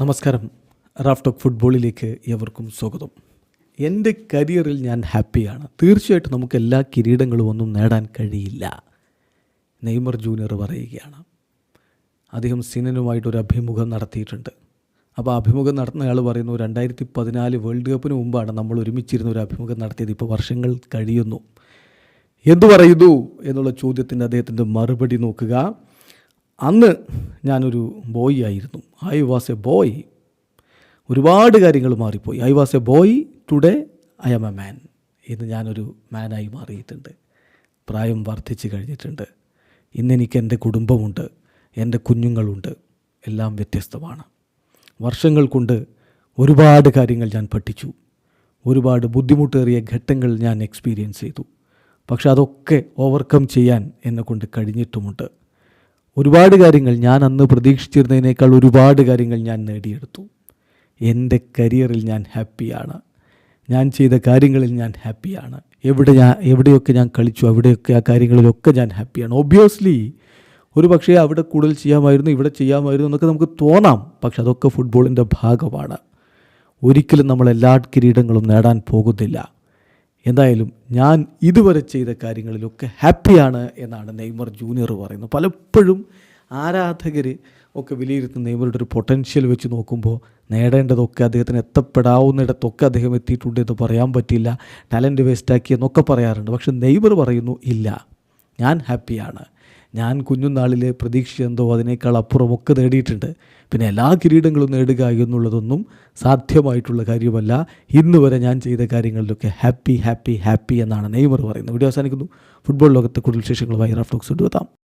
നമസ്കാരം. Raf talk ഫുട്ബോളിലേക്ക് എവർക്കും സ്വാഗതം. എന്റെ കരിയറിൽ ഞാൻ ഹാപ്പിയാണ്. തീർച്ചയായിട്ടും നമുക്ക് എല്ലാ കിരീടങ്ങളും ഒന്നും നേടാൻ കഴിയില്ല. നെയ്മർ ജൂനിയർ പറയുകയാണ്. അദ്ദേഹം സിനനുമായിട്ടൊരു അഭിമുഖം നടത്തിയിട്ടുണ്ട്. അപ്പോൾ അഭിമുഖം നടത്തുന്ന ആൾ പറയുന്നു രണ്ടായിരത്തി പതിനാല് വേൾഡ് കപ്പിന് മുമ്പാണ് നമ്മൾ ഒരുമിച്ചിരുന്ന ഒരു അഭിമുഖം നടത്തിയത്. ഇപ്പോൾ വർഷങ്ങൾ കഴിയുന്നു. എന്തു പറയുന്നു എന്നുള്ള ചോദ്യത്തിന് അദ്ദേഹത്തിന്റെ മറുപടി നോക്കുക. അന്ന് ഞാനൊരു ബോയ് ആയിരുന്നു. ഐ വാസ് എ ബോയ് ഒരുപാട് കാര്യങ്ങൾ മാറിപ്പോയി. I was a boy today I am a man ഇന്ന് ഞാനൊരു മാനായി മാറിയിട്ടുണ്ട്. പ്രായം വർദ്ധിച്ചു കഴിഞ്ഞിട്ടുണ്ട്. ഇന്നെനിക്ക് എന്റെ കുടുംബമുണ്ട്. എന്റെ കുഞ്ഞുങ്ങളുണ്ട്. എല്ലാം വ്യത്യസ്തമാണ്. വർഷങ്ങൾ കൊണ്ട് ഒരുപാട് കാര്യങ്ങൾ ഞാൻ പഠിച്ചു. ഒരുപാട് ബുദ്ധിമുട്ടേറിയ ഘട്ടങ്ങൾ ഞാൻ എക്സ്പീരിയൻസ് ചെയ്തു. പക്ഷെ അതൊക്കെ ഓവർകം ചെയ്യാൻ എന്നെ കൊണ്ട് കഴിഞ്ഞിട്ടുമുണ്ട്. ഒരുപാട് കാര്യങ്ങൾ ഞാൻ അന്ന് പ്രതീക്ഷിച്ചിരുന്നതിനേക്കാൾ ഒരുപാട് കാര്യങ്ങൾ ഞാൻ നേടിയെടുത്തു. എന്റെ കരിയറിൽ ഞാൻ ഹാപ്പിയാണ്. ഞാൻ ചെയ്ത കാര്യങ്ങളിൽ ഞാൻ ഹാപ്പിയാണ്. എവിടെ ഞാൻ എവിടെയൊക്കെ ഞാൻ കളിച്ചു അവിടെയൊക്കെ ആ കാര്യങ്ങളിലൊക്കെ ഞാൻ ഹാപ്പിയാണ്. ഒബ്വിയസ്ലി ഒരു പക്ഷേ അവിടെ കൂടുതൽ ചെയ്യാമായിരുന്നു ഇവിടെ ചെയ്യാമായിരുന്നു എന്നൊക്കെ നമുക്ക് തോന്നാം. പക്ഷെ അതൊക്കെ ഫുട്ബോളിന്റെ ഭാഗമാണ്. ഒരിക്കലും നമ്മൾ എല്ലാ കിരീടങ്ങളും നേടാൻ പോകുന്നില്ല. എന്തായാലും ഞാൻ ഇതുവരെ ചെയ്ത കാര്യങ്ങളിലൊക്കെ ഹാപ്പിയാണ് എന്നാണ് നെയ്മർ ജൂനിയർ പറയുന്നത്. പലപ്പോഴും ആരാധകർ ഒക്കെ വിലയിരുത്തുന്ന നെയ്മറുടെ ഒരു പൊട്ടൻഷ്യൽ വെച്ച് നോക്കുമ്പോൾ നേടേണ്ടതൊക്കെ അദ്ദേഹത്തിന് എത്തപ്പെടാവുന്നിടത്തൊക്കെ അദ്ദേഹം എത്തിയിട്ടുണ്ട് എന്ന് പറയാൻ പറ്റില്ല. ടാലന്റ് വേസ്റ്റാക്കി എന്നൊക്കെ പറയാറുണ്ട്. പക്ഷെ നെയ്മർ പറയുന്നു ഇല്ല ഞാൻ ഹാപ്പിയാണ്. ഞാൻ കുഞ്ഞുനാളിലെ പ്രതീക്ഷിച്ചെന്തോ അതിനേക്കാൾ അപ്പുറമൊക്കെ നേടിയിട്ടുണ്ട്. പിന്നെ എല്ലാ കിരീടങ്ങളും നേടുക എന്നുള്ളതൊന്നും സാധ്യമായിട്ടുള്ള കാര്യമല്ല. ഇന്ന് വരെ ഞാൻ ചെയ്ത കാര്യങ്ങളിലൊക്കെ ഹാപ്പി ഹാപ്പി ഹാപ്പി എന്നാണ് നെയ്മർ പറയുന്നത്. വീഡിയോ അവസാനിക്കുന്നു. ഫുട്ബോൾ ലോകത്തെ കൂടുതൽ വിശേഷങ്ങളുമായി റഫ്ലോക്സ് കൊണ്ടുവെത്താം